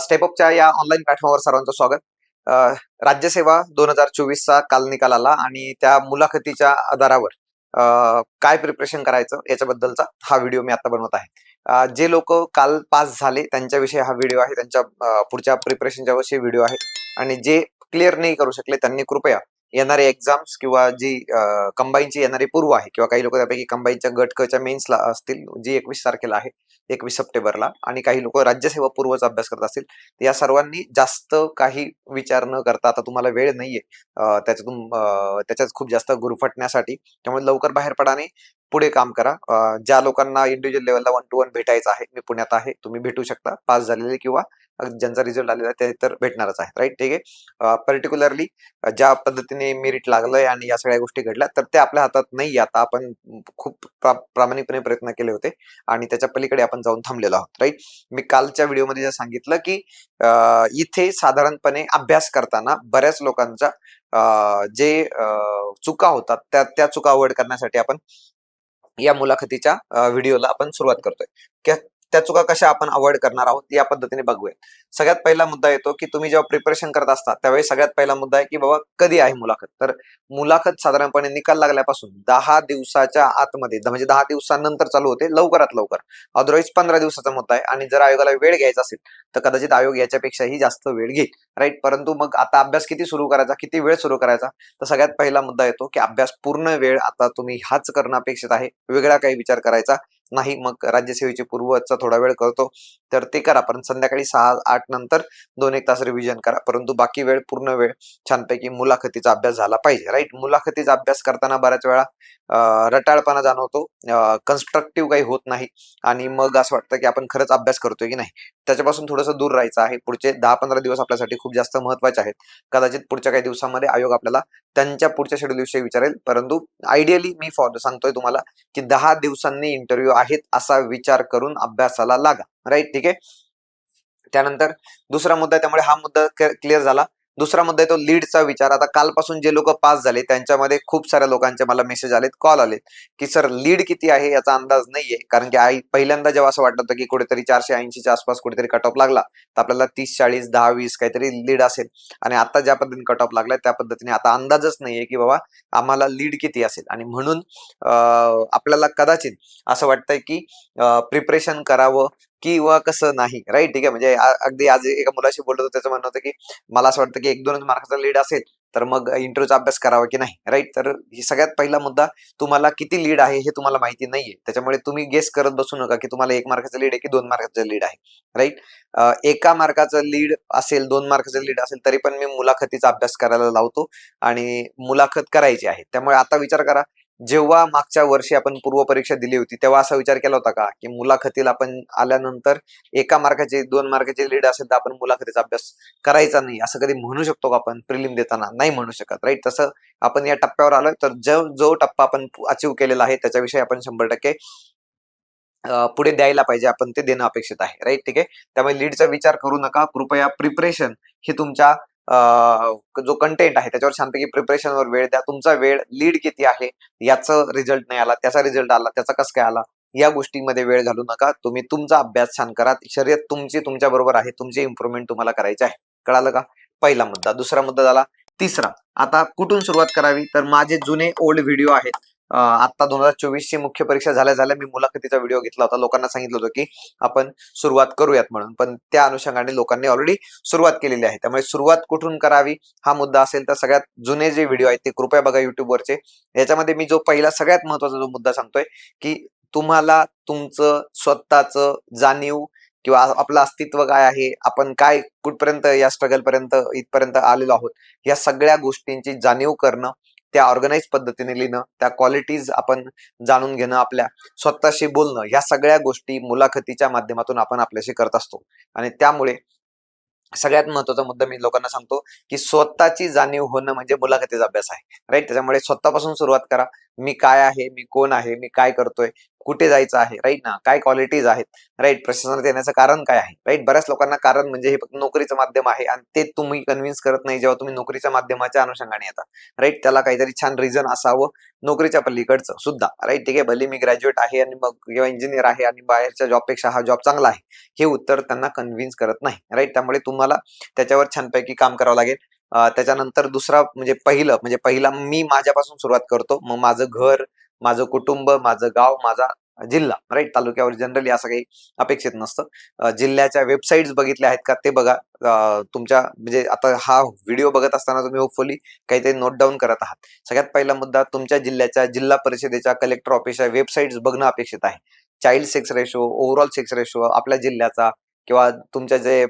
स्टेपअपच्या या ऑनलाईन प्लॅटफॉर्मवर सर्वांचं स्वागत. राज्यसेवा दोन हजार चोवीसचा काल निकाल आला आणि त्या मुलाखतीच्या आधारावर अ, काय प्रिपरेशन करायचं याच्याबद्दलचा हा व्हिडिओ मी आता बनवत आहे. जे लोक काल पास झाले त्यांच्याविषयी हा व्हिडिओ आहे त्यांच्या पुढच्या प्रिपरेशनच्या विषयी व्हिडिओ आहे. आणि जे क्लिअर नाही करू शकले त्यांनी कृपया येणारे एक्झाम्स किंवा जी कंबाईनची येणारी पूर्व आहे किंवा काही लोक त्यापैकी कंबाईनच्या गटकच्या मेन्सला असतील जी एकवीस तारखेला आहे एकवीस सप्टेंबरला आणि काही लोक राज्यसेवा पूर्वचा अभ्यास करत असतील या सर्वांनी जास्त काही विचार न करता आता तुम्हाला वेळ नाहीये त्याच्यातून त्याच्यात खूप जास्त गुरफटण्यासाठी त्यामुळे लवकर बाहेर पडा आणि पुढे काम करा. ज्या लोकांना इंडिव्हिज्युअल लेवलला वन टू वन भेटायचं आहे मी पुण्यात आहे तुम्ही भेटू शकता पास झालेले किंवा ज्यांचा रिझल्ट आलेला आहे ते तर भेटणारच आहे राईट ठीक आहे? पर्टिक्युलरली ज्या पद्धतीने मेरिट लागलंय आणि या सगळ्या गोष्टी घडल्या तर ते आपल्या हातात नाही आता आपण खूप प्रामाणिकपणे प्रयत्न केले होते आणि त्याच्या पलीकडे आपण जाऊन थांबलेलो आहोत राईट मी कालच्या व्हिडिओमध्ये जे सांगितलं की इथे साधारणपणे अभ्यास करताना बऱ्याच लोकांचा जे चुका होतात त्या त्या चुका अवॉइड करण्यासाठी आपण या मुलाखतीच्या व्हिडिओला आपण सुरुवात करतोय. त्या- चुका कशा आपण अवॉइड करणार आहोत या पद्धतीने बघूया सगळ्यात पहिला मुद्दा येतो की तुम्ही जेव्हा प्रिपरेशन करत असता त्यावेळी सगळ्यात पहिला मुद्दा आहे की बाबा कधी आहे मुलाखत? तर मुलाखत साधारणपणे निकाल लागल्यापासून दहा दिवसाच्या आतमध्ये म्हणजे दहा दिवसानंतर चालू होते लवकरात लवकर. अदरवाईज पंधरा दिवसाचा मुद्दा आहे आणि जर आयोगाला वेळ घ्यायचा असेल तर कदाचित आयोग याच्यापेक्षाही जास्त वेळ घेईल राईट परंतु मग आता अभ्यास किती सुरू करायचा किती वेळ सुरू करायचा? तर सगळ्यात पहिला मुद्दा येतो की अभ्यास पूर्ण वेळ आता तुम्ही हाच करणं अपेक्षित आहे वेगळा काही विचार करायचा नाही मग राज्यसेवेची पूर्वचा थोडा वेळ करतो. तर ते करा पण संध्याकाळी सहा आठ नंतर दोन एक तास रिव्हिजन करा. परंतु बाकी वेळ पूर्ण वेळ छानपैकी मुलाखतीचा अभ्यास झाला पाहिजे राईट मुलाखतीचा अभ्यास करताना बऱ्याच वेळा रटाळपणा जाणवतो. कन्स्ट्रक्टिव्ह काही होत नाही. आणि मग असं वाटतं की आपण खरंच अभ्यास करतोय की नाही? त्याच्यापासून थोडंसं दूर राहायचं आहे. पुढचे दहा पंधरा दिवस आपल्यासाठी खूप जास्त महत्त्वाचे आहेत. कदाचित पुढच्या काही दिवसामध्ये आयोग आपल्याला त्यांच्या पुढच्या शेड्यूलविषयी विचारेल. परंतु आयडियली मी फॉलो सांगतोय तुम्हाला की दहा दिवसांनी इंटरव्ह्यू आहेत असा विचार करून अभ्यासाला लागा. राईट ठीक आहे? त्यानंतर दुसरा मुद्दा आहे, त्यामुळे हा मुद्दा क्लिअर झाला. दुसरा मुद्दा आहे तो लीडचा विचार. आता कालपासून जे लोक पास झाले त्यांच्यामध्ये खूप साऱ्या लोकांचे मला मेसेज आलेत कॉल आलेत की सर लीड किती आहे याचा अंदाज नाहीये. कारण की आई पहिल्यांदा जेव्हा असं वाटत होतं की कुठेतरी चारशे ऐंशीच्या आसपास कुठेतरी कट ऑफ लागला तर आपल्याला तीस चाळीस दहा वीस काहीतरी लीड असेल. आणि आता ज्या पद्धतीने कट ऑफ लागलाय त्या पद्धतीने आता अंदाजच नाहीये की बाबा आम्हाला लीड किती असेल. आणि म्हणून आपल्याला कदाचित असं वाटतंय की प्रिपरेशन करावं किंवा कसं नाही राईट ठीक आहे? म्हणजे अगदी आज एका मुलाशी बोलत होतो त्याचं म्हणणं होतं की मला असं वाटतं की एक दोनच मार्काचा लीड असेल तर मग इंटरव्ह्यूचा अभ्यास करावा की नाही राईट तर ही सगळ्यात पहिला मुद्दा तुम्हाला किती लीड आहे हे तुम्हाला माहिती नाहीये. त्याच्यामुळे तुम्ही गेस करत बसू नका की तुम्हाला एक मार्काचं लीड आहे की दोन मार्काचं लीड आहे राईट एका मार्काचं लीड असेल दोन मार्काचं लीड असेल तरी पण मी मुलाखतीचा अभ्यास करायला लावतो आणि मुलाखत करायची आहे. त्यामुळे आता विचार करा जेव्हा मागच्या वर्षी आपण पूर्व परीक्षा दिली होती तेव्हा असा विचार केला होता का की मुलाखतीला आपण आल्यानंतर एका मार्काचे दोन मार्काचे लीड असेल तर आपण मुलाखतीचा अभ्यास करायचा नाही असं कधी म्हणू शकतो का आपण? प्रिलिम देताना? नाही म्हणू शकत राईट तसं आपण या टप्प्यावर आलोय तर जो जो टप्पा आपण अचीव केलेला आहे त्याच्याविषयी आपण शंभर टक्के पुढे द्यायला पाहिजे आपण ते देणं अपेक्षित आहे राईट ठीक आहे? त्यामुळे लीडचा विचार करू नका कृपया प्रिपरेशन हे तुमच्या जो कंटेंट आहे त्याच्यावर छानपैकी प्रिपरेशनवर वेळ द्या. तुमचा वेळ लीड किती आहे याचा रिझल्ट नाही आला त्याचा रिझल्ट आला त्याचा कसं काय आला या गोष्टीमध्ये वेळ घालू नका. तुम्ही तुमचा अभ्यास छान करा. शर्यत तुमची तुमच्या बरोबर आहे. तुमची इम्प्रुव्हमेंट तुम्हाला करायची आहे. कळालं का? पहिला मुद्दा. दुसरा मुद्दा झाला. तिसरा. आता कुठून सुरुवात करावी? तर माझे जुने ओल्ड व्हिडिओ आहेत. आता दोन हजार चोवीस ची मुख्य परीक्षा झाल्या झाल्या मी मुलाखतीचा व्हिडिओ घेतला होता. लोकांना सांगितलं होतं की आपण सुरुवात करूयात म्हणून. पण त्या अनुषंगाने लोकांनी ऑलरेडी सुरुवात केलेली आहे. त्यामुळे सुरुवात कुठून करावी हा मुद्दा असेल तर सगळ्यात जुने जे व्हिडिओ आहेत ते कृपया बघा युट्यूबवरचे याच्यामध्ये मी जो पहिला सगळ्यात महत्त्वाचा जो मुद्दा सांगतोय की तुम्हाला तुमचं स्वतःचं जाणीव किंवा आपलं अस्तित्व काय आहे आपण काय कुठपर्यंत या स्ट्रगल पर्यंत इथपर्यंत आलेलो आहोत या सगळ्या गोष्टींची जाणीव करणं त्या ऑर्गनाईज पद्धतीने लिहिणं त्या क्वालिटीज आपण जाणून घेणं आपल्या स्वतःशी बोलणं ह्या सगळ्या गोष्टी मुलाखतीच्या माध्यमातून आपण आपल्याशी करत असतो. आणि त्यामुळे सगळ्यात महत्त्वाचा मुद्दा मी लोकांना सांगतो की स्वतःची जाणीव होणं म्हणजे मुलाखतीचा अभ्यास आहे. राईट त्याच्यामुळे स्वतःपासून सुरुवात करा. मी काय आहे? मी कोण आहे? मी काय करतोय? कुठे जायचं आहे राईट ना? काय क्वालिटीज आहेत? राईट प्रशासनात येण्याचं कारण काय आहे? राईट बऱ्याच लोकांना कारण म्हणजे हे फक्त नोकरीचं माध्यम आहे आणि ते तुम्ही कन्व्हिन्स करत नाही जेव्हा तुम्ही नोकरीच्या माध्यमाच्या अनुषंगाने येता. राईट त्याला काहीतरी छान रिझन असावं नोकरीच्या पलीकडचं सुद्धा. राईट ठीक आहे? भले मी ग्रॅज्युएट आहे आणि मग किंवा इंजिनियर आहे आणि बाहेरच्या जॉबपेक्षा हा जॉब चांगला आहे. हे उत्तर त्यांना कन्व्हिन्स करत नाही. राईट त्यामुळे तुम्हाला त्याच्यावर छानपैकी काम करावं लागेल. त्याच्यानंतर दुसरा म्हणजे पहिलं म्हणजे पहिला मी माझ्यापासून सुरुवात करतो. मग माझं घर माझं कुटुंब माझं गाव माझा जिल्हा राईट तालुक्यावर जनरली असं काही अपेक्षित नसतं. जिल्ह्याच्या वेबसाईट्स बघितल्या आहेत का ते बघा. तुमच्या म्हणजे आता हा व्हिडिओ बघत असताना तुम्ही होपफुली काहीतरी नोट डाऊन करत आहात. सगळ्यात पहिला मुद्दा तुमच्या जिल्ह्याच्या जिल्हा परिषदेच्या कलेक्टर ऑफिसच्या वेबसाईट्स बघणं अपेक्षित आहे. Child sex ratio overall sex ratio आपल्या जिल्ह्याचा किंवा तुमच्या जे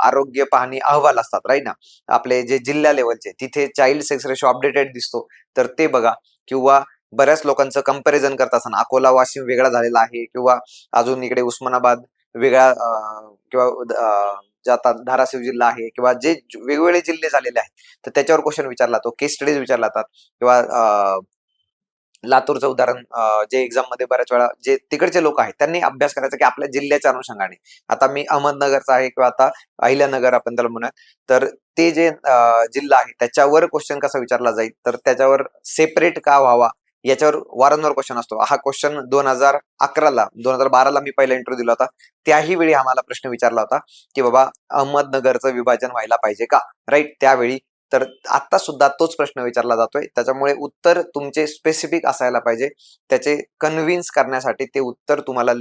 आरोग्य पाहणी अहवाल असतात राईट ना? आपले जे जिल्हा लेवलचे तिथे चाइल्ड सेक्स रेशो अपडेटेड दिसतो. तर ते बघा. किंवा बऱ्याच लोकांचं कंपॅरिझन करत असताना अकोला वाशिम वेगळा झालेला आहे किंवा अजून इकडे उस्मानाबाद वेगळा किंवा जातात आता धाराशिव जिल्हा आहे किंवा जे वेगवेगळे जिल्हे झालेले आहेत तर त्याच्यावर क्वेश्चन विचारला जातो केस स्टडीज विचारला जातात किंवा लातूरचं उदाहरण जे एक्झाममध्ये बऱ्याच वेळा जे तिकडचे लोक आहेत त्यांनी अभ्यास करायचा की आपल्या जिल्ह्याच्या अनुषंगाने. आता मी अहमदनगरचा आहे किंवा आता अहिल्यानगर आपण त्याला म्हणूयात तर ते जे जिल्हा आहे त्याच्यावर क्वेश्चन कसा विचारला जाईल? तर त्याच्यावर सेपरेट का व्हावा? याच्यावर वारंवार क्वेश्चन असतो. हा क्वेश्चन दोन हजार अकराला दोन हजार बाराला मी पहिला इंटरव्ह्यू दिला होता. त्याही वेळी आम्हाला प्रश्न विचारला होता की बाबा अहमदनगरचं विभाजन व्हायला पाहिजे का? राईट त्यावेळी तर आता सुद्धा तोच प्रश्न विचारला जातोय. त्याच्यामुळे उत्तर तुमचे स्पेसिफिक असायला पाहिजे. त्याचे कन्व्हिन्स करण्यासाठी ते उत्तर तुम्हाला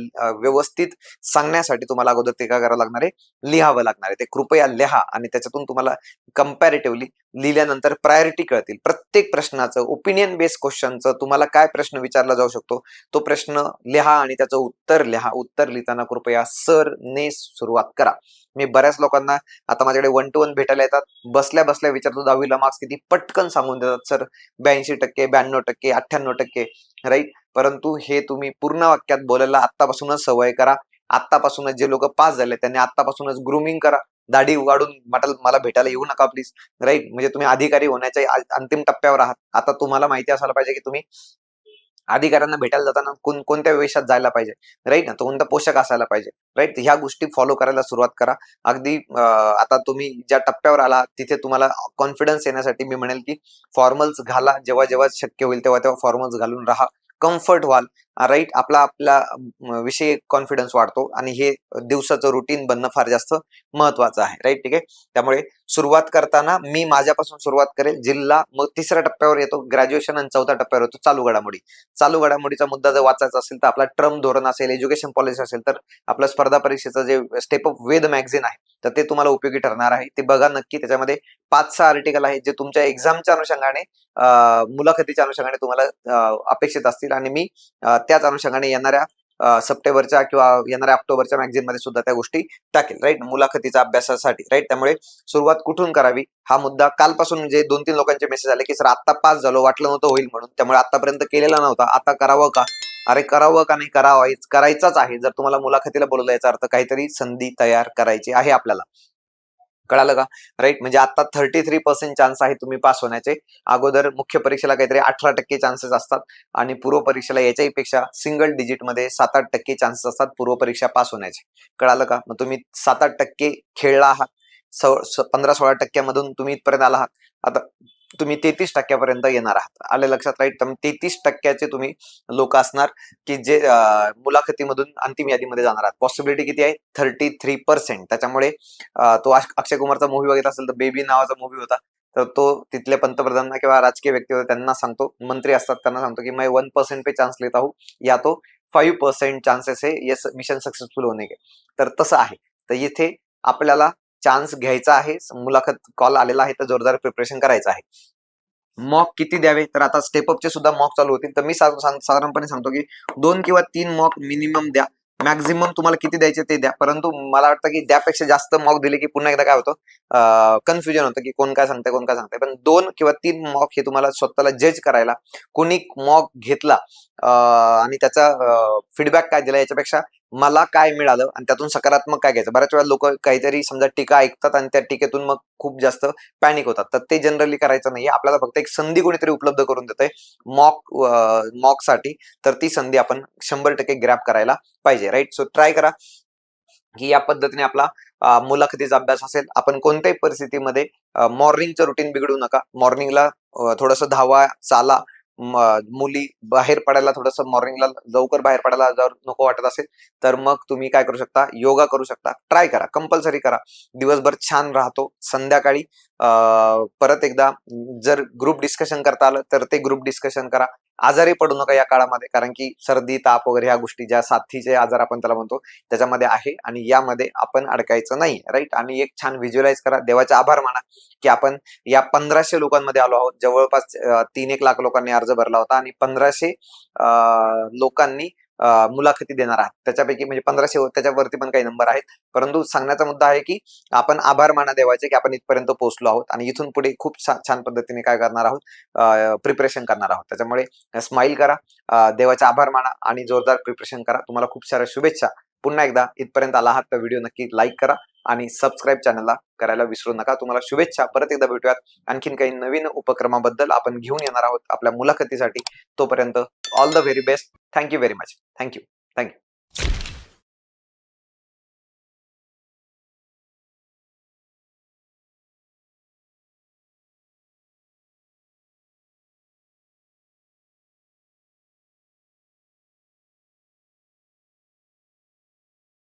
व्यवस्थित सांगण्यासाठी तुम्हाला अगोदर ते काय करावं लागणार आहे? लिहावं लागणार आहे. ते कृपया लिहा आणि त्याच्यातून तुम्हाला कम्पॅरेटिव्हली लिहिल्यानंतर प्रायोरिटी कळतील. प्रत्येक प्रश्नाचं ओपिनियन बेस्ड क्वेश्चनचं तुम्हाला काय प्रश्न विचारला जाऊ शकतो? तो प्रश्न लिहा आणि त्याचं उत्तर लिहा. उत्तर लिहिताना कृपया सर ने सुरुवात करा. मी बऱ्याच लोकांना आता माझ्याकडे वन टू वन भेटायला येतात. बसल्या बसल्या तो दहावीला मार्क्स किती पटकन सांगून देतात सर ब्याऐंशी टक्के ब्याण्णव टक्के अठ्ठ्याण्णव टक्के राईट परंतु हे तुम्ही पूर्ण वाक्यात बोलायला आतापासूनच सवय करा. आतापासूनच जे लोक पास झाले त्यांनी आतापासूनच ग्रुमिंग करा. दाढी उगाडून मटल मला भेटायला येऊ नका प्लीज राईट म्हणजे तुम्ही अधिकारी होण्याच्या अंतिम टप्प्यावर आहात. आता तुम्हाला माहिती असायला पाहिजे की तुम्ही अधिकाऱ्यांना भेटायला जाताना कोण कोणत्या वेशात जायला पाहिजे राईट ना? तो कोणता पोषक असायला पाहिजे राईट ह्या गोष्टी फॉलो करायला सुरुवात करा. अगदी आता तुम्ही ज्या टप्प्यावर आला तिथे तुम्हाला कॉन्फिडन्स येण्यासाठी मी म्हणेल की फॉर्मल्स घाला. जेव्हा जेव्हा शक्य होईल तेव्हा तेव्हा फॉर्मल्स घालून राहा. कम्फर्ट व्हाल. राईट आपला आपला विषय विषयी कॉन्फिडन्स वाढतो आणि हे दिवसाचं रुटीन बनणं फार जास्त महत्वाचं आहे राईट ठीक आहे? त्यामुळे सुरुवात करताना मी माझ्यापासून सुरुवात करेल. जिल्हा मग तिसऱ्या टप्प्यावर येतो. ग्रॅज्युएशन आणि चौथ्या टप्प्यावर येतो. चालू घडामोडी. चालू घडामोडीचा मुद्दा जर वाचायचा असेल तर आपला ट्रम धोरण असेल एज्युकेशन पॉलिसी असेल तर आपलं स्पर्धा परीक्षेचं जे स्टेप ऑफ वेद मॅगझिन आहे तर ते तुम्हाला उपयोगी ठरणार आहे. ते बघा नक्की. त्याच्यामध्ये पाच सहा आर्टिकल आहेत जे तुमच्या एक्झामच्या अनुषंगाने मुलाखतीच्या अनुषंगाने तुम्हाला अपेक्षित असतील. आणि मी त्याच अनुषंगाने येणाऱ्या सप्टेंबरच्या किंवा येणाऱ्या ऑक्टोबरच्या मॅगझिनमध्ये सुद्धा त्या गोष्टी टाकेल राईट मुलाखतीच्या अभ्यासासाठी राईट त्यामुळे सुरुवात कुठून करावी? हा मुद्दा कालपासून जे दोन तीन लोकांचे मेसेज आले की सर आता पास झालो वाटलं नव्हतं होईल म्हणून त्यामुळे आतापर्यंत केलेला नव्हता. आता करावं का? अरे करावं का नाही? करावं करायचंच आहे. जर तुम्हाला मुलाखतीला बोलवलं याचा अर्थ काहीतरी संधी तयार करायची आहे आपल्याला. कळालं का? राईट म्हणजे आता थर्टी थ्री पर्सेंट चान्स आहे तुम्ही पास होण्याचे. अगोदर मुख्य परीक्षेला काहीतरी अठरा टक्के चान्सेस असतात आणि पूर्व परीक्षेला याच्याही पेक्षा सिंगल डिजिटमध्ये सात आठ टक्के चान्सेस असतात पूर्व परीक्षा पास होण्याचे. कळालं का? मग तुम्ही सात आठ टक्के खेळला आहात. सव- पंधरा सोळा टक्क्यामधून तुम्ही इथपर्यंत आला आहात. आता तुम्ही तेहतीस टक्क्यापर्यंत येणार आहात. आले लक्षात राईट? तर तेहतीस टक्क्याचे तुम्ही लोक असणार की जे मुलाखतीमधून अंतिम यादीमध्ये जाणार आहात. पॉसिबिलिटी किती आहे? थर्टी थ्री पर्सेंट त्याच्यामुळे तो अक्षय कुमारचा मूवी बघितला असेल तर बेबी नावाचा मूवी होता. तर तो तिथल्या पंतप्रधानांना किंवा राजकीय व्यक्ती होते त्यांना सांगतो. मंत्री असतात त्यांना सांगतो की मी वन पर्सेंट पे चान्स लेता हूँ. या तो फाईव्ह पर्सेंट चान्सेस है मिशन सक्सेसफुल होणे. तर तसं आहे. तर इथे आपल्याला चान्स घ्यायचा आहे. मुलाखत कॉल आलेला आहे तर जोरदार प्रिपरेशन करायचं आहे. मॉक किती द्यावे? तर आता स्टेप अपचे सुद्धा मॉक चालू होतील. तर मी साधारणपणे सांगतो की दोन किंवा तीन मॉक मिनिमम द्या. मॅक्झिमम तुम्हाला किती द्यायचे ते द्या. परंतु मला वाटतं की त्यापेक्षा जास्त मॉक दिले की पुन्हा एकदा काय होतं? कन्फ्युजन होतं की कोण काय सांगतंय कोण काय सांगतंय. पण दोन किंवा तीन मॉक हे तुम्हाला स्वतःला जज करायला कोणी मॉक घेतला आणि त्याचा फीडबॅक काय दिला याच्यापेक्षा मला काय मिळालं आणि त्यातून सकारात्मक काय घ्यायचं? बऱ्याच वेळा लोक काहीतरी समजा टीका ऐकतात आणि त्या टीकेतून मग खूप जास्त पॅनिक होतात. तर ते जनरली करायचं नाही आपल्याला फक्त एक संधी कोणीतरी उपलब्ध करून देते मॉक मॉकसाठी तर ती संधी आपण शंभर टक्के ग्रॅप करायला पाहिजे राईट सो ट्राय करा की या पद्धतीने आपला मुलाखतीचा अभ्यास असेल. आपण कोणत्याही परिस्थितीमध्ये मॉर्निंगचं रुटीन बिघडू नका. मॉर्निंगला थोडस धावा चाला. मुली बाहेर पडायला थोडस मॉर्निंगला लवकर बाहेर पडायला जर नको वाटत असेल तर मग तुम्ही काय करू शकता? योगा करू शकता. ट्राय करा. कंपल्सरी करा. दिवसभर छान राहतो. संध्याकाळी परत एकदा जर ग्रुप डिस्कशन करता आलं तर ते ग्रुप डिस्कशन करा. आजारी पडू नका या काळामध्ये कारण की सर्दी ताप वगैरे ह्या गोष्टी ज्या साथीचे आजार आपण त्याला म्हणतो त्याच्यामध्ये आहे आणि यामध्ये आपण अडकायचं नाही राईट आणि एक छान व्हिज्युअलाइज करा देवाचे आभार माना की आपण या पंधराशे लोकांमध्ये आलो आहोत. जवळपास तीन एक लाख लोकांनी अर्ज भरला होता आणि पंधराशे लोकांनी मुलाखती देणार आहात. त्याच्यापैकी म्हणजे पंधराशे त्याच्यावरती पण काही नंबर आहेत. परंतु सांगण्याचा मुद्दा आहे की आपण आभार माना देवाचे की आपण इथपर्यंत पोहोचलो आहोत आणि इथून पुढे खूप छान पद्धतीने काय करणार आहोत? प्रिपरेशन करणार आहोत. त्याच्यामुळे स्माइल करा देवाचा देवाचे आभार माना आणि जोरदार प्रिपरेशन करा. तुम्हाला खूप साऱ्या शुभेच्छा. पुन्हा एकदा इथपर्यंत आला आहात तर व्हिडिओ नक्की लाईक करा आणि सबस्क्राईब चॅनलला करायला विसरू नका. तुम्हाला शुभेच्छा. परत एकदा भेटूयात. आणखीन काही नवीन उपक्रमाबद्दल आपण घेऊन येणार आहोत आपल्या मुलाखतीसाठी. तोपर्यंत all the very best. Thank you very much. Thank you. Thank you.